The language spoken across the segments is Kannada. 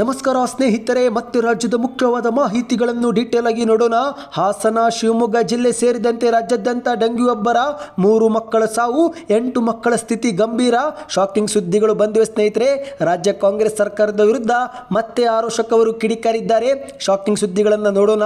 ನಮಸ್ಕಾರ ಸ್ನೇಹಿತರೆ, ಮತ್ತೆ ರಾಜ್ಯದ ಮುಖ್ಯವಾದ ಮಾಹಿತಿಗಳನ್ನು ಡೀಟೇಲ್ ಆಗಿ ನೋಡೋಣ. ಹಾಸನ, ಶಿವಮೊಗ್ಗ ಜಿಲ್ಲೆ ಸೇರಿದಂತೆ ರಾಜ್ಯಾದ್ಯಂತ ಡೆಂಗ್ಯೂ ಒಬ್ಬರ ಮೂರು ಮಕ್ಕಳ ಸಾವು, ಎಂಟು ಮಕ್ಕಳ ಸ್ಥಿತಿ ಗಂಭೀರ. ಶಾಕಿಂಗ್ ಸುದ್ದಿಗಳು ಬಂದಿವೆ ಸ್ನೇಹಿತರೆ. ರಾಜ್ಯ ಕಾಂಗ್ರೆಸ್ ಸರ್ಕಾರದ ವಿರುದ್ಧ ಮತ್ತೆ ಆರೋಷಕವರು ಕಿಡಿಕಾರಿದ್ದಾರೆ. ಶಾಕಿಂಗ್ ಸುದ್ದಿಗಳನ್ನು ನೋಡೋಣ.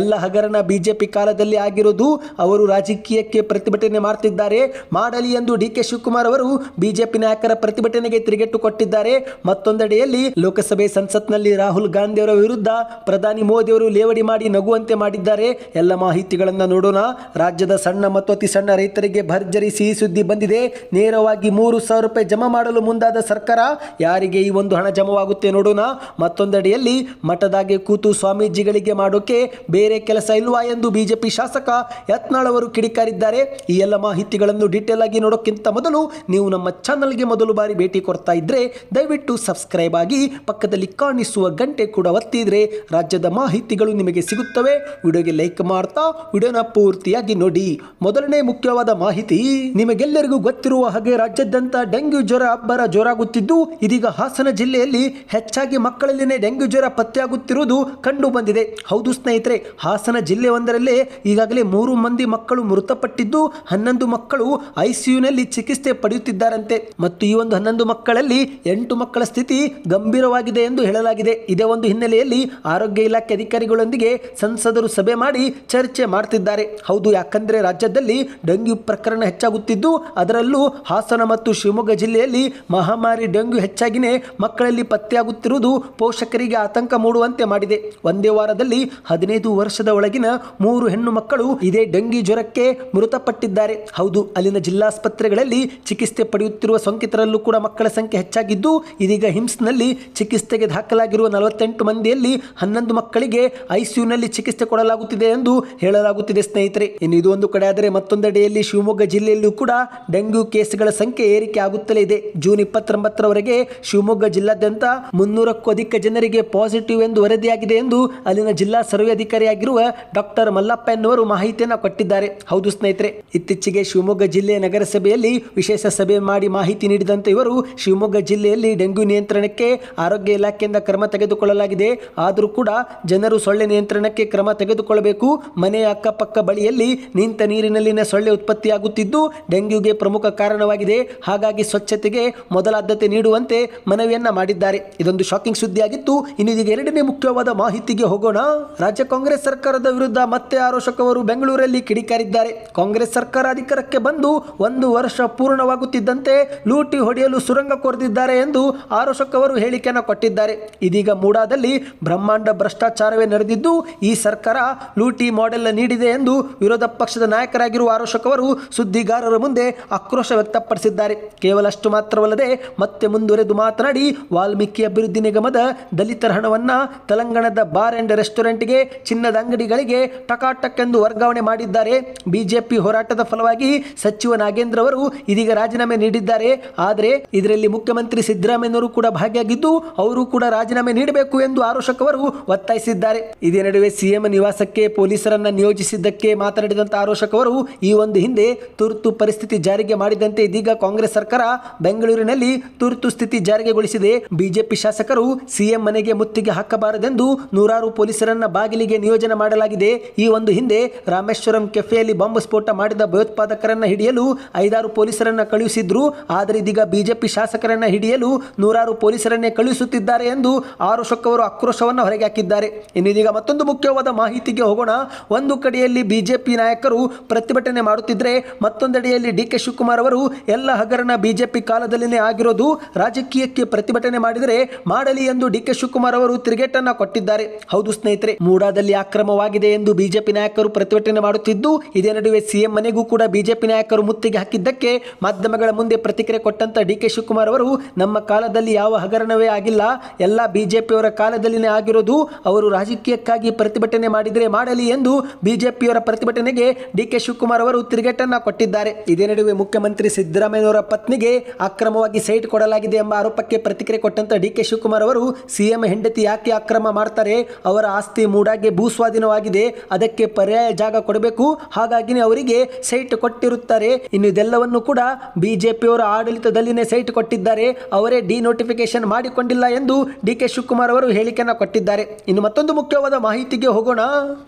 ಎಲ್ಲ ಹಗರಣ ಬಿಜೆಪಿ ಕಾಲದಲ್ಲಿ ಆಗಿರೋದು ಅವರು ರಾಜಕೀಯಕ್ಕೆ ಪ್ರತಿಭಟನೆ ಮಾಡ್ತಿದ್ದಾರೆ. ಮಾಡಲಿ ಎಂದು ಡಿ ಕೆ ಶಿವಕುಮಾರ್ ಅವರು ಬಿಜೆಪಿ ನಾಯಕರ ಪ್ರತಿಭಟನೆಗೆ ತಿರುಗೇಟು ಕೊಟ್ಟಿದ್ದಾರೆ. ಮತ್ತೊಂದೆಡೆಯಲ್ಲಿ ಲೋಕಸಭೆ ಸಂಸತ್ನಲ್ಲಿ ರಾಹುಲ್ ಗಾಂಧಿಯವರ ವಿರುದ್ಧ ಪ್ರಧಾನಿ ಮೋದಿ ಅವರು ಲೇವಡಿ ಮಾಡಿ ನಗುವಂತೆ ಮಾಡಿದ್ದಾರೆ. ಎಲ್ಲ ಮಾಹಿತಿಗಳನ್ನು ನೋಡೋಣ. ರಾಜ್ಯದ ಸಣ್ಣ ಮತ್ತು ಅತಿ ಸಣ್ಣ ರೈತರಿಗೆ ಭರ್ಜರಿ ಸಿಹಿ ಸುದ್ದಿ ಬಂದಿದೆ. ನೇರವಾಗಿ ಮೂರು ಸಾವಿರ ರೂಪಾಯಿ ಜಮಾ ಮಾಡಲು ಮುಂದಾದ ಸರ್ಕಾರ ಯಾರಿಗೆ ಈ ಒಂದು ಹಣ ಜಮವಾಗುತ್ತೆ ನೋಡೋಣ. ಮತ್ತೊಂದೆಡೆಯಲ್ಲಿ ಮಠದಾಗೆ ಕೂತು ಸ್ವಾಮೀಜಿಗಳಿಗೆ ಮಾಡೋಕೆ ಬೇರೆ ಕೆಲಸ ಇಲ್ವಾ ಎಂದು ಬಿಜೆಪಿ ಶಾಸಕ ಯತ್ನಾಳ್ ಅವರು ಕಿಡಿಕಾರಿದ್ದಾರೆ. ಈ ಎಲ್ಲ ಮಾಹಿತಿಗಳನ್ನು ಡೀಟೇಲ್ ಆಗಿ ನೋಡೋಕ್ಕಿಂತ ಮೊದಲು ನೀವು ನಮ್ಮ ಚಾನಲ್ಗೆ ಮೊದಲು ಬಾರಿ ಭೇಟಿ ಕೊಡ್ತಾ ಇದ್ರೆ ದಯವಿಟ್ಟು ಸಬ್ಸ್ಕ್ರೈಬ್ ಆಗಿ ಪಕ್ಕದಲ್ಲಿ ಕಾಣಿಸುವ ಗಂಟೆ ಕೂಡ ಒತ್ತಿದ್ರೆ ರಾಜ್ಯದ ಮಾಹಿತಿಗಳು ನಿಮಗೆ ಸಿಗುತ್ತವೆ. ವಿಡಿಯೋಗೆ ಲೈಕ್ ಮಾಡ್ತಾ, ವಿಡಿಯೋನ ಪೂರ್ತಿಯಾಗಿ ನೋಡಿ. ಮೊದಲನೇ ಮುಖ್ಯವಾದ ಮಾಹಿತಿ, ನಿಮಗೆಲ್ಲರಿಗೂ ಗೊತ್ತಿರುವ ಹಾಗೆ ರಾಜ್ಯದಂತ ಡೆಂಗ್ಯೂ ಜ್ವರ ಅಬ್ಬರ ಜೋರಾಗುತ್ತಿದ್ದು, ಇದೀಗ ಹಾಸನ ಜಿಲ್ಲೆಯಲ್ಲಿ ಹೆಚ್ಚಾಗಿ ಮಕ್ಕಳಲ್ಲಿನೇ ಡೆಂಗ್ಯೂ ಜ್ವರ ಪತ್ತೆಯಾಗುತ್ತಿರುವುದು ಕಂಡು ಬಂದಿದೆ ಹೌದು ಸ್ನೇಹಿತರೆ, ಹಾಸನ ಜಿಲ್ಲೆ ಒಂದರಲ್ಲೇ ಈಗಾಗಲೇ ಮೂರು ಮಂದಿ ಮಕ್ಕಳು ಮೃತಪಟ್ಟಿದ್ದು, ಹನ್ನೊಂದು ಮಕ್ಕಳು ಐಸಿಯುನಲ್ಲಿ ಚಿಕಿತ್ಸೆ ಪಡೆಯುತ್ತಿದ್ದಾರಂತೆ. ಮತ್ತು ಈ ಒಂದು ಹನ್ನೊಂದು ಮಕ್ಕಳಲ್ಲಿ ಎಂಟು ಮಕ್ಕಳ ಸ್ಥಿತಿ ಗಂಭೀರವಾಗಿದೆ ಎಂದು ಹೇಳಲಾಗಿದೆ. ಇದೇ ಒಂದು ಹಿನ್ನೆಲೆಯಲ್ಲಿ ಆರೋಗ್ಯ ಇಲಾಖೆ ಅಧಿಕಾರಿಗಳೊಂದಿಗೆ ಸಂಸದರು ಸಭೆ ಮಾಡಿ ಚರ್ಚೆ ಮಾಡ್ತಿದ್ದಾರೆ. ಹೌದು, ಯಾಕಂದ್ರೆ ರಾಜ್ಯದಲ್ಲಿ ಡೆಂಗ್ಯೂ ಪ್ರಕರಣ ಹೆಚ್ಚಾಗುತ್ತಿದ್ದು, ಅದರಲ್ಲೂ ಹಾಸನ ಮತ್ತು ಶಿವಮೊಗ್ಗ ಜಿಲ್ಲೆಯಲ್ಲಿ ಮಹಾಮಾರಿ ಡೆಂಗ್ಯೂ ಹೆಚ್ಚಾಗಿನೇ ಮಕ್ಕಳಲ್ಲಿ ಪತ್ತೆಯಾಗುತ್ತಿರುವುದು ಪೋಷಕರಿಗೆ ಆತಂಕ ಮೂಡುವಂತೆ ಮಾಡಿದೆ. ಒಂದೇ ವಾರದಲ್ಲಿ ಹದಿನೈದು ವರ್ಷದ ಒಳಗಿನ ಮೂರು ಹೆಣ್ಣು ಮಕ್ಕಳು ಇದೇ ಡೆಂಗಿ ಜ್ವರಕ್ಕೆ ಮೃತಪಟ್ಟಿದ್ದಾರೆ. ಹೌದು, ಅಲ್ಲಿನ ಜಿಲ್ಲಾಸ್ಪತ್ರೆಗಳಲ್ಲಿ ಚಿಕಿತ್ಸೆ ಪಡೆಯುತ್ತಿರುವ ಸೋಂಕಿತರಲ್ಲೂ ಕೂಡ ಮಕ್ಕಳ ಸಂಖ್ಯೆ ಹೆಚ್ಚಾಗಿದ್ದು, ಇದೀಗ ಹಿಮ್ಸ್ನಲ್ಲಿ ಚಿಕಿತ್ಸೆಗೆ ದಾಖಲಾಗಿರುವ ನಲವತ್ತೆಂಟು ಮಂದಿಯಲ್ಲಿ ಹನ್ನೊಂದು ಮಕ್ಕಳಿಗೆ ಐಸಿಯುನಲ್ಲಿ ಚಿಕಿತ್ಸೆ ಕೊಡಲಾಗುತ್ತಿದೆ ಎಂದು ಹೇಳಲಾಗುತ್ತಿದೆ, ಸ್ನೇಹಿತರೆ. ಇನ್ನು ಇದು ಒಂದು ಕಡೆ ಆದರೆ ಮತ್ತೊಂದೆಡೆಯಲ್ಲಿ ಶಿವಮೊಗ್ಗ ಜಿಲ್ಲೆಯಲ್ಲೂ ಕೂಡ ಡೆಂಗ್ಯೂ ಕೇಸ್ಗಳ ಸಂಖ್ಯೆ ಏರಿಕೆ ಆಗುತ್ತಲೇ ಇದೆ. ಜೂನ್ ಇಪ್ಪತ್ತೊಂಬತ್ತರವರೆಗೆ ಶಿವಮೊಗ್ಗ ಜಿಲ್ಲಾದ್ಯಂತ ಮುನ್ನೂರಕ್ಕೂ ಅಧಿಕ ಜನರಿಗೆ ಪಾಸಿಟಿವ್ ಎಂದು ವರದಿಯಾಗಿದೆ ಎಂದು ಅಲ್ಲಿನ ಜಿಲ್ಲಾ ಸರ್ವೆ ಅಧಿಕಾರಿಯಾಗಿರುವ ಡಾಕ್ಟರ್ ಮಲ್ಲಪ್ಪ ಎನ್ನುವರು ಮಾಹಿತಿಯನ್ನು ಕೊಟ್ಟಿದ್ದಾರೆ. ಹೌದು, ಸ್ನೇಹಿತರೆ. ಇತ್ತೀಚೆಗೆ ಶಿವಮೊಗ್ಗ ಜಿಲ್ಲೆಯ ನಗರಸಭೆಯಲ್ಲಿ ವಿಶೇಷ ಸಭೆ ಮಾಡಿ ಮಾಹಿತಿ ನೀಡಿದಂತೆ ಇವರು ಶಿವಮೊಗ್ಗ ಜಿಲ್ಲೆಯಲ್ಲಿ ಡೆಂಗ್ಯೂ ನಿಯಂತ್ರಣಕ್ಕೆ ಆರೋಗ್ಯ ಇಲಾಖೆಯಿಂದ ಕ್ರಮ ತೆಗೆದುಕೊಳ್ಳಲಾಗಿದೆ. ಆದರೂ ಕೂಡ ಜನರು ಸೊಳ್ಳೆ ನಿಯಂತ್ರಣಕ್ಕೆ ಕ್ರಮ ತೆಗೆದುಕೊಳ್ಳಬೇಕು. ಮನೆಯ ಅಕ್ಕಪಕ್ಕ ಬಳಿಯಲ್ಲಿ ನಿಂತ ನೀರಿನಲ್ಲಿನ ಸೊಳ್ಳೆ ಉತ್ಪತ್ತಿಯಾಗುತ್ತಿದ್ದು ಡೆಂಗ್ಯೂಗೆ ಪ್ರಮುಖ ಕಾರಣವಾಗಿದೆ. ಹಾಗಾಗಿ ಸ್ವಚ್ಛತೆಗೆ ಮೊದಲ ಆದ್ಯತೆ ನೀಡುವಂತೆ ಮನವಿಯನ್ನ ಮಾಡಿದ್ದಾರೆ. ಇದೊಂದು ಶಾಕಿಂಗ್ ಸುದ್ದಿಯಾಗಿತ್ತು. ಇನ್ನು ಇದೀಗ ಎರಡನೇ ಮುಖ್ಯವಾದ ಮಾಹಿತಿಗೆ ಹೋಗೋಣ. ರಾಜ್ಯ ಕಾಂಗ್ರೆಸ್ ಸರ್ಕಾರದ ವಿರುದ್ಧ ಮತ್ತೆ ಆರೋಷಕವರು ಬೆಂಗಳೂರಲ್ಲಿ ಕಿಡಿಕಾರಿದ್ದಾರೆ. ಕಾಂಗ್ರೆಸ್ ಸರ್ಕಾರ ಅಧಿಕಾರಕ್ಕೆ ಬಂದು ಒಂದು ವರ್ಷ ಪೂರ್ಣವಾಗುತ್ತಿದ್ದಂತೆ ಲೂಟಿ ಹೊಡೆಯಲು ಸುರಂಗ ಕೊರೆದಿದ್ದಾರೆ ಎಂದು ಆರೋಶಕವರು ಹೇಳಿಕೆಯನ್ನು ಕೊಟ್ಟಿದ್ದಾರೆ. ಇದೀಗ ಮೂಡಾದಲ್ಲಿ ಬ್ರಹ್ಮಾಂಡ ಭ್ರಷ್ಟಾಚಾರವೇ ನಡೆದಿದ್ದು, ಈ ಸರ್ಕಾರ ಲೂಟಿ ಮಾಡೆಲ್ ನೀಡಿದೆ ಎಂದು ವಿರೋಧ ಪಕ್ಷದ ನಾಯಕರಾಗಿರುವ ಆರೋಶಕ್ ಅವರು ಸುದ್ದಿಗಾರರ ಮುಂದೆ ಆಕ್ರೋಶ ವ್ಯಕ್ತಪಡಿಸಿದ್ದಾರೆ. ಕೇವಲ ಅಷ್ಟು ಮಾತ್ರವಲ್ಲದೆ ಮತ್ತೆ ಮುಂದುವರೆದು ಮಾತನಾಡಿ, ವಾಲ್ಮೀಕಿ ಅಭಿವೃದ್ಧಿ ನಿಗಮದ ದಲಿತರ ಹಣವನ್ನ ತೆಲಂಗಾಣದ ಬಾರ್ ಅಂಡ್ ರೆಸ್ಟೋರೆಂಟ್ಗೆ ಚಿನ್ನದ ಅಂಗಡಿಗಳಿಗೆ ಟಕಾಟಕ್ಕೆಂದು ವರ್ಗಾವಣೆ ಮಾಡಿದ್ದಾರೆ. ಬಿಜೆಪಿ ಹೋರಾಟದ ಫಲವಾಗಿ ಸಚಿವ ನಾಗೇಂದ್ರ ಅವರು ಇದೀಗ ರಾಜೀನಾಮೆ ನೀಡಿದ್ದಾರೆ. ಆದರೆ ಇದರಲ್ಲಿ ಮುಖ್ಯಮಂತ್ರಿ ಸಿದ್ದರಾಮಯ್ಯನವರು ಕೂಡ ಭಾಗಿಯಾಗಿದ್ದು, ಅವರು ಕೂಡ ರಾಜೀನಾಮೆ ನೀಡಬೇಕು ಎಂದು ಆರೋಶಕ್ ಅವರು ಒತ್ತಾಯಿಸಿದ್ದಾರೆ. ಇದೇ ನಡುವೆ ಸಿಎಂ ನಿವಾಸಕ್ಕೆ ಪೊಲೀಸರನ್ನ ನಿಯೋಜಿಸಿದ್ದಕ್ಕೆ ಮಾತನಾಡಿದಂತ ಆರೋಶಕ್ ಅವರು ಈ ಒಂದು ಹಿಂದೆ ತುರ್ತು ಪರಿಸ್ಥಿತಿ ಜಾರಿಗೆ ಮಾಡಿದಂತೆ ಇದೀಗ ಕಾಂಗ್ರೆಸ್ ಸರ್ಕಾರ ಬೆಂಗಳೂರಿನಲ್ಲಿ ತುರ್ತು ಸ್ಥಿತಿ ಜಾರಿಗೆಗೊಳಿಸಿದೆ ಬಿಜೆಪಿ ಶಾಸಕರು ಸಿಎಂ ಮನೆಗೆ ಮುತ್ತಿಗೆ ಹಾಕಬಾರದೆಂದು ನೂರಾರು ಪೊಲೀಸರನ್ನ ಬಾಗಿಲಿಗೆ ನಿಯೋಜನೆ ಮಾಡಲಾಗಿದೆ. ಈ ಒಂದು ಹಿಂದೆ ರಾಮೇಶ್ವರಂ ಕೆಫೆಯಲ್ಲಿ ಬಾಂಬ್ ಸ್ಫೋಟ ಮಾಡಿದ ಭಯೋತ್ಪಾದಕರನ್ನ ಹಿಡಿಯಲು ಐದಾರು ಪೊಲೀಸರನ್ನ ಕಳುಹಿಸಿದ್ರು. ಆದರೆ ಇದೀಗ ಬಿಜೆಪಿ ಶಾಸಕರನ್ನ ಹಿಡಿಯಲು ನೂರಾರು ಪೊಲೀಸರನ್ನೇ ಕಳುಹಿಸುತ್ತಿದ್ದಾರೆ ಎಂದು ಆರು ಅವರು ಆಕ್ರೋಶವನ್ನು ಹೊರಗೆ ಹಾಕಿದ್ದಾರೆ. ಇನ್ನು ಇದೀಗ ಮತ್ತೊಂದು ಮುಖ್ಯವಾದ ಮಾಹಿತಿಗೆ ಹೋಗೋಣ. ಒಂದು ಕಡೆಯಲ್ಲಿ ಬಿಜೆಪಿ ನಾಯಕರು ಪ್ರತಿಭಟನೆ ಮಾಡುತ್ತಿದ್ದರೆ ಮತ್ತೊಂದೆಡೆಯಲ್ಲಿ ಡಿ ಕೆ ಶಿವಕುಮಾರ್ ಅವರು ಎಲ್ಲ ಹಗರಣ ಬಿಜೆಪಿ ಕಾಲದಲ್ಲಿನೇ ಆಗಿರೋದು ರಾಜಕೀಯಕ್ಕೆ ಪ್ರತಿಭಟನೆ ಮಾಡಿದರೆ ಮಾಡಲಿ ಎಂದು ಡಿ ಕೆ ಶಿವಕುಮಾರ್ ಅವರು ತಿರುಗೇಟನ್ನು ಕೊಟ್ಟಿದ್ದಾರೆ. ಹೌದು ಸ್ನೇಹಿತರೆ, ಮೂಡಾದಲ್ಲಿ ಅಕ್ರಮವಾಗಿದೆ ಎಂದು ಬಿಜೆಪಿ ನಾಯಕರು ಪ್ರತಿಭಟನೆ ಮಾಡುತ್ತಿದ್ದು, ಇದೇ ನಡುವೆ ಸಿಎಂ ಮನೆಗೂ ಕೂಡ ಬಿಜೆಪಿ ನಾಯಕರು ಮುತ್ತಿಗೆ ಹಾಕಿದ್ದಕ್ಕೆ ಮಾಧ್ಯಮಗಳ ಮುಂದೆ ಪ್ರತಿಕ್ರಿಯೆ ಕೊಟ್ಟಂತ ಡಿ ಕೆ ಶಿವಕುಮಾರ್ ಅವರು, ನಮ್ಮ ಕಾಲದಲ್ಲಿ ಯಾವ ಹಗರಣವೇ ಆಗಿಲ್ಲ ಎಲ್ಲ ಬಿಜೆಪಿಯವರ ಕಾಲದಲ್ಲಿನೇ ಆಗಿರೋದು ಅವರು ರಾಜಕೀಯಕ್ಕಾಗಿ ಪ್ರತಿಭಟನೆ ಮಾಡಿದರೆ ಮಾಡಲಿ ಎಂದು ಬಿಜೆಪಿಯವರ ಪ್ರತಿಭಟನೆಗೆ ಡಿ ಕೆ ಶಿವಕುಮಾರ್ ಅವರು ತಿರುಗೇಟನ್ನು ಕೊಟ್ಟಿದ್ದಾರೆ. ಇದೇ ನಡುವೆ ಮುಖ್ಯಮಂತ್ರಿ ಸಿದ್ದರಾಮಯ್ಯನವರ ಪತ್ನಿಗೆ ಅಕ್ರಮವಾಗಿ ಸೈಟ್ ಕೊಡಲಾಗಿದೆ ಎಂಬ ಆರೋಪಕ್ಕೆ ಪ್ರತಿಕ್ರಿಯೆ ಕೊಟ್ಟಂತ ಡಿ ಕೆ ಶಿವಕುಮಾರ್ ಅವರು ಸಿಎಂ ಹೆಂಡತಿ ಯಾಕೆ ಅಕ್ರಮ ಮಾಡ್ತಾರೆ? ಅವರ ಆಸ್ತಿ ಮೂಡಾಗೆ ಭೂಸ್ವಾಧೀನವಾಗಿದೆ. ಅದಕ್ಕೆ ಪರ್ಯಾಯ ಜಾಗ ಕೊಡಬೇಕು. ಹಾಗಾಗಿನೇ ಅವರಿಗೆ ಸೈಟ್ ಕೊಟ್ಟಿರುತ್ತಾರೆ. ಇನ್ನು ಇದೆಲ್ಲವನ್ನು ಕೂಡ ಬಿಜೆಪಿಯವರ ಆಡಳಿತದಲ್ಲಿನೇ ಸೈಟ್ ಕೊಟ್ಟಿದ್ದಾರೆ. ಅವರೇ ಡಿ ನೋಟಿಫಿಕೇಶನ್ ಮಾಡಿಕೊಂಡಿಲ್ಲ ಎಂದು ಡಿ ಕೆ ಶಿವಕುಮಾರ್ ಅವರು ಹೇಳಿಕೆಯನ್ನು ಕೊಟ್ಟಿದ್ದಾರೆ. ಇನ್ನು ಮತ್ತೊಂದು ಮುಖ್ಯವಾದ ಮಾಹಿತಿಗೆ ಹೋಗೋಣ.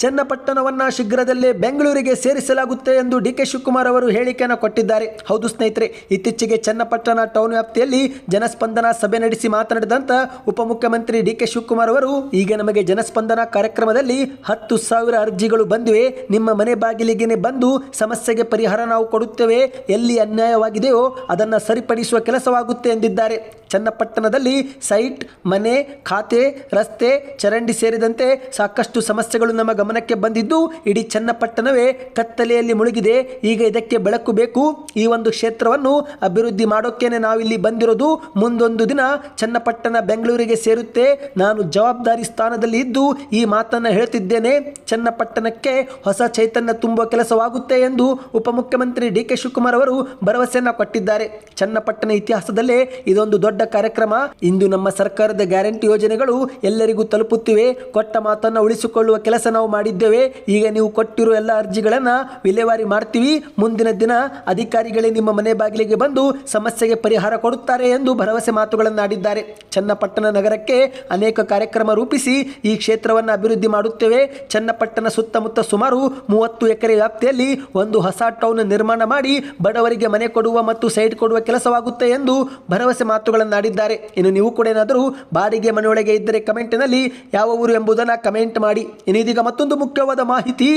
ಚನ್ನಪಟ್ಟಣವನ್ನ ಶೀಘ್ರದಲ್ಲೇ ಬೆಂಗಳೂರಿಗೆ ಸೇರಿಸಲಾಗುತ್ತೆ ಎಂದು ಡಿ ಕೆ ಶಿವಕುಮಾರ್ ಅವರು ಹೇಳಿಕೆಯನ್ನು ಕೊಟ್ಟಿದ್ದಾರೆ. ಹೌದು ಸ್ನೇಹಿತರೆ, ಇತ್ತೀಚೆಗೆ ಚನ್ನಪಟ್ಟಣ ಟೌನ್ ವ್ಯಾಪ್ತಿಯಲ್ಲಿ ಜನಸ್ಪಂದನ ಸಭೆ ನಡೆಸಿ ಮಾತನಾಡಿದಂತ ಉಪಮುಖ್ಯಮಂತ್ರಿ ಡಿ ಕೆ ಶಿವಕುಮಾರ್ ಅವರು, ಈಗ ನಮಗೆ ಜನಸ್ಪಂದನ ಕಾರ್ಯಕ್ರಮದಲ್ಲಿ ಹತ್ತು ಸಾವಿರ ಅರ್ಜಿಗಳು ಬಂದಿವೆ. ನಿಮ್ಮ ಮನೆ ಬಾಗಿಲಿಗೆ ಬಂದು ಸಮಸ್ಯೆಗೆ ಪರಿಹಾರ ನಾವು ಕೊಡುತ್ತೇವೆ. ಎಲ್ಲಿ ಅನ್ಯಾಯವಾಗಿದೆಯೋ ಅದನ್ನು ಸರಿಪಡಿಸುವ ಕೆಲಸವಾಗುತ್ತೆ ಎಂದಿದ್ದಾರೆ. ಚನ್ನಪಟ್ಟಣದಲ್ಲಿ ಸೈಟ್, ಮನೆ, ಖಾತೆ, ರಸ್ತೆ, ಚರಂಡಿ ಸೇರಿದಂತೆ ಸಾಕಷ್ಟು ಸಮಸ್ಯೆಗಳು ನಮ್ಮ ಗಮನಕ್ಕೆ ಬಂದಿದ್ದು, ಇಡೀ ಚನ್ನಪಟ್ಟಣವೇ ಕತ್ತಲೆಯಲ್ಲಿ ಮುಳುಗಿದೆ. ಈಗ ಇದಕ್ಕೆ ಬೆಳಕು ಬೇಕು. ಈ ಒಂದು ಕ್ಷೇತ್ರವನ್ನು ಅಭಿವೃದ್ಧಿ ಮಾಡೋಕ್ಕೇನೆ ನಾವಿಲ್ಲಿ ಬಂದಿರೋದು. ಮುಂದೊಂದು ದಿನ ಚನ್ನಪಟ್ಟಣ ಬೆಂಗಳೂರಿಗೆ ಸೇರುತ್ತೆ. ನಾನು ಜವಾಬ್ದಾರಿ ಸ್ಥಾನದಲ್ಲಿ ಇದ್ದು ಈ ಮಾತನ್ನು ಹೇಳ್ತಿದ್ದೇನೆ. ಚನ್ನಪಟ್ಟಣಕ್ಕೆ ಹೊಸ ಚೈತನ್ಯ ತುಂಬುವ ಕೆಲಸವಾಗುತ್ತೆ ಎಂದು ಉಪಮುಖ್ಯಮಂತ್ರಿ ಡಿ ಕೆ ಶಿವಕುಮಾರ್ ಅವರು ಭರವಸೆಯನ್ನು ಕೊಟ್ಟಿದ್ದಾರೆ. ಚನ್ನಪಟ್ಟಣ ಇತಿಹಾಸದಲ್ಲೇ ಇದೊಂದು ದೊಡ್ಡ ಕಾರ್ಯಕ್ರಮ. ಇಂದು ನಮ್ಮ ಸರ್ಕಾರದ ಗ್ಯಾರಂಟಿ ಯೋಜನೆಗಳು ಎಲ್ಲರಿಗೂ ತಲುಪುತ್ತಿವೆ. ಕೊಟ್ಟ ಮಾತನ್ನು ಉಳಿಸಿಕೊಳ್ಳುವ ಕೆಲಸ ನಾವು ಮಾಡಿದ್ದೇವೆ. ಈಗ ನೀವು ಕೊಟ್ಟಿರುವ ಎಲ್ಲ ಅರ್ಜಿಗಳನ್ನು ವಿಲೇವಾರಿ ಮಾಡ್ತೀವಿ. ಮುಂದಿನ ದಿನ ಅಧಿಕಾರಿಗಳೇ ನಿಮ್ಮ ಮನೆ ಬಾಗಿಲಿಗೆ ಬಂದು ಸಮಸ್ಯೆಗೆ ಪರಿಹಾರ ಕೊಡುತ್ತಾರೆ ಎಂದು ಭರವಸೆ ಮಾತುಗಳನ್ನಾಡಿದ್ದಾರೆ. ಚನ್ನಪಟ್ಟಣ ನಗರಕ್ಕೆ ಅನೇಕ ಕಾರ್ಯಕ್ರಮ ರೂಪಿಸಿ ಈ ಕ್ಷೇತ್ರವನ್ನು ಅಭಿವೃದ್ಧಿ ಮಾಡುತ್ತೇವೆ. ಚನ್ನಪಟ್ಟಣ ಸುತ್ತಮುತ್ತ ಸುಮಾರು ಮೂವತ್ತು ಎಕರೆ ವ್ಯಾಪ್ತಿಯಲ್ಲಿ ಒಂದು ಹೊಸ ಟೌನ್ ನಿರ್ಮಾಣ ಮಾಡಿ ಬಡವರಿಗೆ ಮನೆ ಕೊಡುವ ಮತ್ತು ಸೈಟ್ ಕೊಡುವ ಕೆಲಸವಾಗುತ್ತೆ ಎಂದು ಭರವಸೆ ಮಾತುಗಳನ್ನಾಡಿದ್ದಾರೆ ಇನ್ನು ನೀವು ಕೂಡ ಏನಾದರೂ ಬಾಡಿಗೆ ಮನೆಯೊಳಗೆ ಇದ್ದರೆ ಕಮೆಂಟ್ನಲ್ಲಿ ಯಾವ ಊರು ಎಂಬುದನ್ನು ಕಮೆಂಟ್ ಮಾಡಿ. ಇನ್ನು ಇದೀಗ ಮತ್ತೊಂದು ಮುಖ್ಯವಾದ ಮಾಹಿತಿ.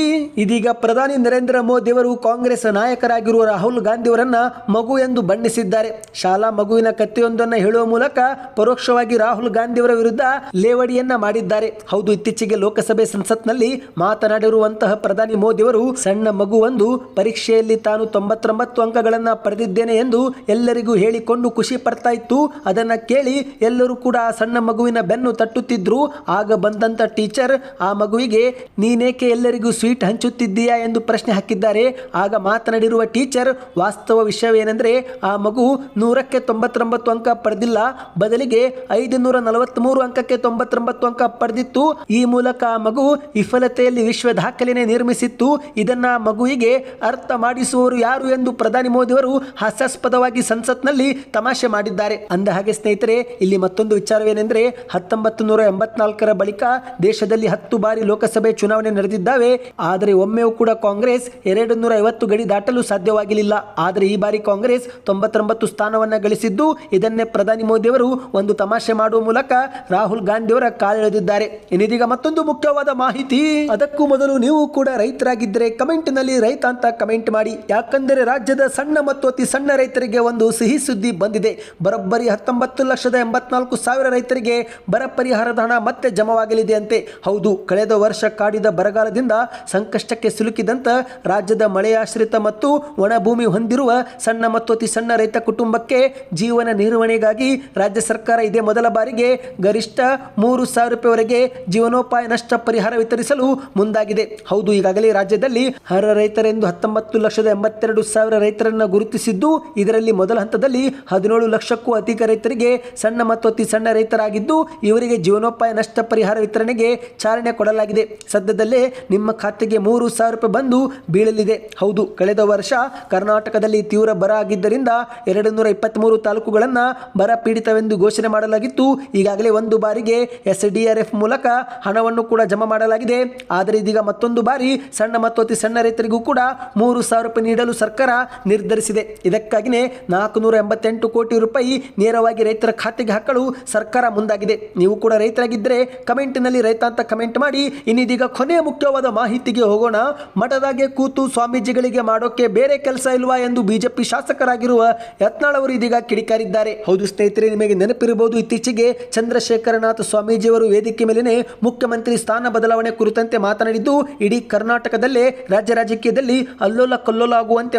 ಇದೀಗ ಪ್ರಧಾನಿ ನರೇಂದ್ರ ಮೋದಿ ಅವರು ಕಾಂಗ್ರೆಸ್ ನಾಯಕರಾಗಿರುವ ರಾಹುಲ್ ಗಾಂಧಿ ಅವರನ್ನ ಮಗು ಎಂದು ಬಣ್ಣಿಸಿದ್ದಾರೆ. ಶಾಲಾ ಮಗುವಿನ ಕತ್ತೆಯೊಂದನ್ನು ಹೇಳುವ ಮೂಲಕ ಪರೋಕ್ಷವಾಗಿ ರಾಹುಲ್ ಗಾಂಧಿ ಅವರ ವಿರುದ್ಧ ಲೇವಡಿಯನ್ನ ಮಾಡಿದ್ದಾರೆ. ಹೌದು, ಇತ್ತೀಚೆಗೆ ಲೋಕಸಭೆ ಸಂಸತ್ನಲ್ಲಿ ಮಾತನಾಡಿರುವಂತಹ ಪ್ರಧಾನಿ ಮೋದಿ ಅವರು ಸಣ್ಣ ಮಗುವೊಂದು ಪರೀಕ್ಷೆಯಲ್ಲಿ ತಾನು ತೊಂಬತ್ತೊಂಬತ್ತು ಅಂಕಗಳನ್ನು ಪಡೆದಿದ್ದೇನೆ ಎಂದು ಎಲ್ಲರಿಗೂ ಹೇಳಿಕೊಂಡು ಖುಷಿ ಪಡ್ತಾ ಇತ್ತು. ಅದನ್ನ ಕೇಳಿ ಎಲ್ಲರೂ ಕೂಡ ಸಣ್ಣ ಮಗುವಿನ ಬೆನ್ನು ತಟ್ಟುತ್ತಿದ್ದರು ಆಗ ಬಂದಂಥ ಟೀಚರ್, ಆ ಮಗುವಿಗೆ, ನೀನೇಕೆ ಎಲ್ಲರಿಗೂ ಸ್ವೀಟ್ ಹಂಚುತ್ತಿದ್ದೀಯಾ ಎಂದು ಪ್ರಶ್ನೆ ಹಾಕಿದ್ದಾರೆ. ಆಗ ಮಾತನಾಡಿರುವ ಟೀಚರ್, ವಾಸ್ತವ ವಿಷಯವೇನೆಂದರೆ, ಆ ಮಗು ನೂರಕ್ಕೆ ತೊಂಬತ್ತೊಂಬತ್ತು ಅಂಕ ಪಡೆದಿಲ್ಲ. ಬದಲಿಗೆ ಐದು ನೂರ ನಲವತ್ತ್ಮೂರು ಅಂಕಕ್ಕೆ ತೊಂಬತ್ತೊಂಬತ್ತು ಅಂಕ ಪಡೆದಿತ್ತು. ಈ ಮೂಲಕ ಆ ಮಗು ವಿಫಲತೆಯಲ್ಲಿ ವಿಶ್ವ ದಾಖಲೆಯನ್ನು ನಿರ್ಮಿಸಿತ್ತು. ಇದನ್ನು ಮಗುವಿಗೆ ಅರ್ಥ ಮಾಡಿಸುವವರು ಯಾರು ಎಂದು ಪ್ರಧಾನಿ ಮೋದಿಯವರು ಹಾಸ್ಯಾಸ್ಪದವಾಗಿ ಸಂಸತ್ನಲ್ಲಿ ತಮಾಷೆ ಮಾಡಿದ್ದಾರೆ. ಅಂದ ಹಾಗೆ ಸ್ನೇಹಿತರೆ, ಇಲ್ಲಿ ಮತ್ತೊಂದು ವಿಚಾರವೇನೆಂದರೆ, ಹತ್ತೊಂಬತ್ತು ನೂರ ಎಂಬತ್ನಾಲ್ಕರ ಬಳಿಕ ದೇಶದಲ್ಲಿ ಹತ್ತು ಬಾರಿ ಲೋಕಸಭೆ ಚುನಾವಣೆ ನಡೆದಿದ್ದಾವೆ. ಆದರೆ ಒಮ್ಮೆಯೂ ಕೂಡ ಕಾಂಗ್ರೆಸ್ ಎರಡು ನೂರ ಐವತ್ತು ಗಡಿ ದಾಟಲು ಸಾಧ್ಯವಾಗಿರಲಿಲ್ಲ ಆದರೆ ಈ ಬಾರಿ ಕಾಂಗ್ರೆಸ್ ತೊಂಬತ್ತೊಂಬತ್ತು ಸ್ಥಾನವನ್ನು ಗಳಿಸಿದ್ದು, ಇದನ್ನೇ ಪ್ರಧಾನಿ ಮೋದಿಯವರು ಒಂದು ತಮಾಷೆ ಮಾಡುವ ಮೂಲಕ ರಾಹುಲ್ ಗಾಂಧಿಯವರ ಕಾಲೆಳೆದಿದ್ದಾರೆ. ಇನ್ನಿದೀಗ ಮತ್ತೊಂದು ಮುಖ್ಯವಾದ ಮಾಹಿತಿ. ಅದಕ್ಕೂ ಮೊದಲು ನೀವು ಕೂಡ ರೈತರಾಗಿದ್ದರೆ ಕಮೆಂಟ್ನಲ್ಲಿ ರೈತ ಅಂತ ಕಮೆಂಟ್ ಮಾಡಿ. ಯಾಕಂದರೆ ರಾಜ್ಯದ ಸಣ್ಣ ಮತ್ತು ಅತಿ ಸಣ್ಣ ರೈತರಿಗೆ ಒಂದು ಸಿಹಿ ಸುದ್ದಿ ಬಂದಿದೆ. ಬರೋಬ್ಬರಿ ಹತ್ತೊಂಬತ್ತು ಲಕ್ಷದ ಎಂಬತ್ನಾಲ್ಕು ಸಾವಿರ ರೈತರಿಗೆ ಬರ ಪರಿಹಾರದ ಹಣ ಮತ್ತೆ ಜಮವಾಗಲಿದೆ ಅಂತೆ ಹೌದು, ಕಳೆದ ವರ್ಷ ಕಾಡಿದ ಬರಗಾಲದಿಂದ ಸಂಕಷ್ಟಕ್ಕೆ ಸಿಲುಕಿದಂತ ರಾಜ್ಯದ ಮಳೆಯಾಶ್ರಿತ ಮತ್ತು ಒಣಭೂಮಿ ಹೊಂದಿರುವ ಸಣ್ಣ ಮತ್ತು ಅತಿ ಸಣ್ಣ ರೈತ ಕುಟುಂಬಕ್ಕೆ ಜೀವನ ನಿರ್ವಹಣೆಗಾಗಿ ರಾಜ್ಯ ಸರ್ಕಾರ ಇದೇ ಮೊದಲ ಬಾರಿಗೆ ಗರಿಷ್ಠ ಮೂರು ಸಾವಿರ ರೂಪಾಯಿವರೆಗೆ ಜೀವನೋಪಾಯ ನಷ್ಟ ಪರಿಹಾರ ವಿತರಿಸಲು ಮುಂದಾಗಿದೆ. ಹೌದು, ಈಗಾಗಲೇ ರಾಜ್ಯದಲ್ಲಿ ಹರ ರೈತರೆಂದು ಹತ್ತೊಂಬತ್ತು ಲಕ್ಷದ ಎಂಬತ್ತೆರಡು ಸಾವಿರ ರೈತರನ್ನು ಗುರುತಿಸಿದ್ದು, ಇದರಲ್ಲಿ ಮೊದಲ ಹಂತದಲ್ಲಿ ಹದಿನೇಳು ಲಕ್ಷಕ್ಕೂ ಅಧಿಕ ರೈತರಿಗೆ, ಸಣ್ಣ ಮತ್ತು ಅತಿ ಸಣ್ಣ ರೈತರಾಗಿದ್ದು ಇವರಿಗೆ ಜೀವನೋಪಾಯ ನಷ್ಟ ಪರಿಹಾರ ವಿತರಣೆಗೆ ಚಾಲನೆ ಕೊಡಲಾಗಿದೆ. ಸದ್ಯದಲ್ಲೇ ನಿಮ್ಮ ಖಾತೆಗೆ ಮೂರು ಸಾವಿರ ರೂಪಾಯಿ ಬಂದು ಬೀಳಲಿದೆ. ಹೌದು, ಕಳೆದ ವರ್ಷ ಕರ್ನಾಟಕದಲ್ಲಿ ತೀವ್ರ ಬರ ಆಗಿದ್ದರಿಂದ ಎರಡು ನೂರ ಇಪ್ಪತ್ತ್ಮೂರು ತಾಲೂಕುಗಳನ್ನು ಬರ ಪೀಡಿತವೆಂದು ಘೋಷಣೆ ಮಾಡಲಾಗಿತ್ತು. ಈಗಾಗಲೇ ಒಂದು ಬಾರಿಗೆ ಎಸ್ ಡಿ ಎಫ್ ಮೂಲಕ ಹಣವನ್ನು ಕೂಡ ಜಮಾ ಮಾಡಲಾಗಿದೆ. ಆದರೆ ಇದೀಗ ಮತ್ತೊಂದು ಬಾರಿ ಸಣ್ಣ ಮತ್ತು ಅತಿ ಸಣ್ಣ ರೈತರಿಗೂ ಕೂಡ ಮೂರು ಸಾವಿರ ರೂಪಾಯಿ ನೀಡಲು ಸರ್ಕಾರ ನಿರ್ಧರಿಸಿದೆ. ಇದಕ್ಕಾಗಿಯೇ ನಾಲ್ಕು ನೂರ ಎಂಬತ್ತೆಂಟು ಕೋಟಿ ರೂಪಾಯಿ ನೇರವಾಗಿ ರೈತರ ಖಾತೆಗೆ ಹಾಕಲು ಸರ್ಕಾರ ಮುಂದಾಗಿದೆ. ನೀವು ಕೂಡ ರೈತರಾಗಿದ್ದರೆ ಕಮೆಂಟ್ನಲ್ಲಿ ರೈತ ಅಂತ ಕಮೆಂಟ್ ಮಾಡಿ. ಇನ್ನಿದೀಗ ಕೊನೆಯ ಮುಖ್ಯವಾದ ಮಾಹಿತಿಗೆ ಹೋಗೋಣ. ಮಠದಾಗೆ ಕೂತು ಸ್ವಾಮೀಜಿಗಳಿಗೆ ಮಾಡೋಕೆ ಬೇರೆ ಕೆಲಸ ಇಲ್ವಾ ಎಂದು ಬಿಜೆಪಿ ಶಾಸಕರಾಗಿರುವ ಯತ್ನಾಳ್ ಅವರು ಇದೀಗ ಕಿಡಿಕಾರಿದ್ದಾರೆ. ಹೌದು ಸ್ನೇಹಿತರೆ, ನಿಮಗೆ ನೆನಪಿರಬಹುದು, ಇತ್ತೀಚೆಗೆ ಚಂದ್ರಶೇಖರನಾಥ ಸ್ವಾಮೀಜಿಯವರು ವೇದಿಕೆ ಮೇಲೇನೆ ಮುಖ್ಯಮಂತ್ರಿ ಸ್ಥಾನ ಬದಲಾವಣೆ ಕುರಿತಂತೆ ಮಾತನಾಡಿದ್ದು, ಇಡೀ ಕರ್ನಾಟಕದಲ್ಲೇ ರಾಜ್ಯ ರಾಜಕೀಯದಲ್ಲಿ ಅಲ್ಲೋಲ ಕಲ್ಲೋಲ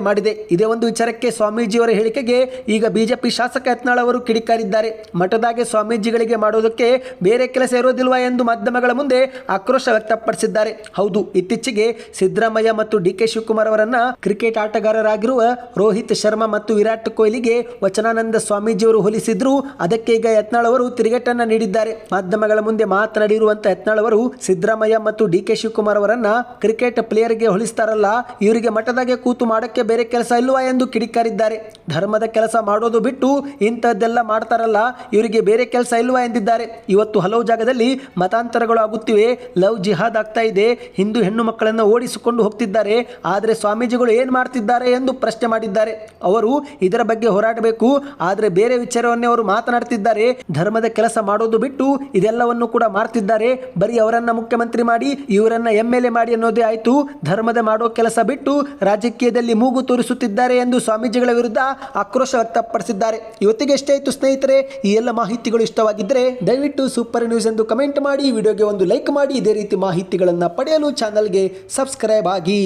ಮಾಡಿದೆ. ಇದೇ ಒಂದು ವಿಚಾರಕ್ಕೆ ಸ್ವಾಮೀಜಿಯವರ ಹೇಳಿಕೆಗೆ ಈಗ ಬಿಜೆಪಿ ಶಾಸಕ ಯತ್ನಾಳ್ ಅವರು ಕಿಡಿಕಾರಿದ್ದಾರೆ. ಮಠದಾಗೆ ಸ್ವಾಮೀಜಿಗಳಿಗೆ ಮಾಡೋದಕ್ಕೆ ಬೇರೆ ಕೆಲಸ ಇರೋದಿಲ್ವಾ ಎಂದು ಮಾಧ್ಯಮಗಳ ಮುಂದೆ ಆಕ್ರೋಶ ವ್ಯಕ್ತಪಡಿಸಿದ್ದಾರೆ. ಹೌದು, ಇತ್ತೀಚೆಗೆ ಸಿದ್ದರಾಮಯ್ಯ ಮತ್ತು ಡಿ ಕೆ ಶಿವಕುಮಾರ್ ಅವರನ್ನ ಕ್ರಿಕೆಟ್ ಆಟಗಾರರಾಗಿರುವ ರೋಹಿತ್ ಶರ್ಮಾ ಮತ್ತು ವಿರಾಟ್ ಕೊಹ್ಲಿಗೆ ವಚನಾನಂದ ಸ್ವಾಮೀಜಿಯವರು ಹೋಲಿಸಿದ್ರು ಅದಕ್ಕೆ ಈಗ ಯತ್ನಾಳ್ ಅವರು ತಿರುಗೇಟನ್ನ ನೀಡಿದ್ದಾರೆ. ಮಾಧ್ಯಮಗಳ ಮುಂದೆ ಮಾತನಾಡಿರುವಂತಹ ಯತ್ನಾಳ್ ಅವರು ಸಿದ್ದರಾಮಯ್ಯ ಮತ್ತು ಡಿ ಕೆ ಶಿವಕುಮಾರ್ ಅವರನ್ನ ಕ್ರಿಕೆಟ್ ಪ್ಲೇಯರ್ಗೆ ಹೋಲಿಸ್ತಾರಲ್ಲ, ಇವರಿಗೆ ಮಠದಾಗೆ ಕೂತು ಮಾಡಕ್ಕೆ ಬೇರೆ ಕೆಲಸ ಇಲ್ವಾ ಎಂದು ಕಿಡಿಕಾರಿದ್ದಾರೆ. ಧರ್ಮದ ಕೆಲಸ ಮಾಡೋದು ಬಿಟ್ಟು ಇಂಥದ್ದೆಲ್ಲ ಮಾಡ್ತಾರಲ್ಲ, ಇವರಿಗೆ ಬೇರೆ ಕೆಲಸ ಇಲ್ವಾ ಎಂದಿದ್ದಾರೆ. ಇವತ್ತು ಹಲವು ಜಾಗದಲ್ಲಿ ಮತಾಂತರಗಳು ಆಗುತ್ತಿವೆ. ಲವ್ ಜಿಹಾದ್ ಆಗ್ತಾ ಇದೆ. ಹಿಂದೂ ಹೆಣ್ಣು ಮಕ್ಕಳನ್ನು ಓಡಿಸಿಕೊಂಡು ಹೋಗ್ತಿದ್ದಾರೆ. ಆದರೆ ಸ್ವಾಮೀಜಿಗಳು ಏನು ಮಾಡ್ತಿದ್ದಾರೆ ಎಂದು ಪ್ರಶ್ನೆ ಮಾಡಿದ್ದಾರೆ. ಅವರು ಇದರ ಬಗ್ಗೆ ಹೋರಾಡಬೇಕು. ಆದರೆ ಬೇರೆ ವಿಚಾರವನ್ನೇ ಅವರು ಮಾತನಾಡ್ತಿದ್ದಾರೆ. ಧರ್ಮದ ಕೆಲಸ ಮಾಡೋದು ಬಿಟ್ಟು ಇದೆಲ್ಲವನ್ನು ಕೂಡ ಮಾಡ್ತಿದ್ದಾರೆ. ಬರೀ ಅವರನ್ನ ಮುಖ್ಯಮಂತ್ರಿ ಮಾಡಿ, ಇವರನ್ನ ಎಂ ಎಲ್ ಮಾಡಿ ಅನ್ನೋದೇ ಆಯಿತು. ಧರ್ಮದ ಮಾಡೋ ಕೆಲಸ ಬಿಟ್ಟು ರಾಜಕೀಯದಲ್ಲಿ ಮೂಗು ತೋರಿಸುತ್ತಿದ್ದಾರೆ ಎಂದು ಸ್ವಾಮೀಜಿಗಳ ವಿರುದ್ಧ ಆಕ್ರೋಶ ವ್ಯಕ್ತಪಡಿಸಿದ್ದಾರೆ. ಇವತ್ತಿಗೆ ಎಷ್ಟೇ ಆಯ್ತು ಸ್ನೇಹಿತರೆ, ಈ ಎಲ್ಲ ಮಾಹಿತಿಗಳು ಇಷ್ಟವಾಗಿದ್ದರೆ ದಯವಿಟ್ಟು ಸೂಪರ್ ನ್ಯೂಸ್ ಎಂದು ಕಮೆಂಟ್ ಮಾಡಿ ವಿಡಿಯೋಗೆ ಒಂದು ಲೈಕ್ ಮಾಡಿ, ಇದೇ ರೀತಿ ಮಾಹಿತಿಗಳನ್ನು ಪಡೆಯಲು ಚಾನಲ್ಗೆ ಸಬ್ಸ್ಕ್ರೈಬ್ ಆಗಿ.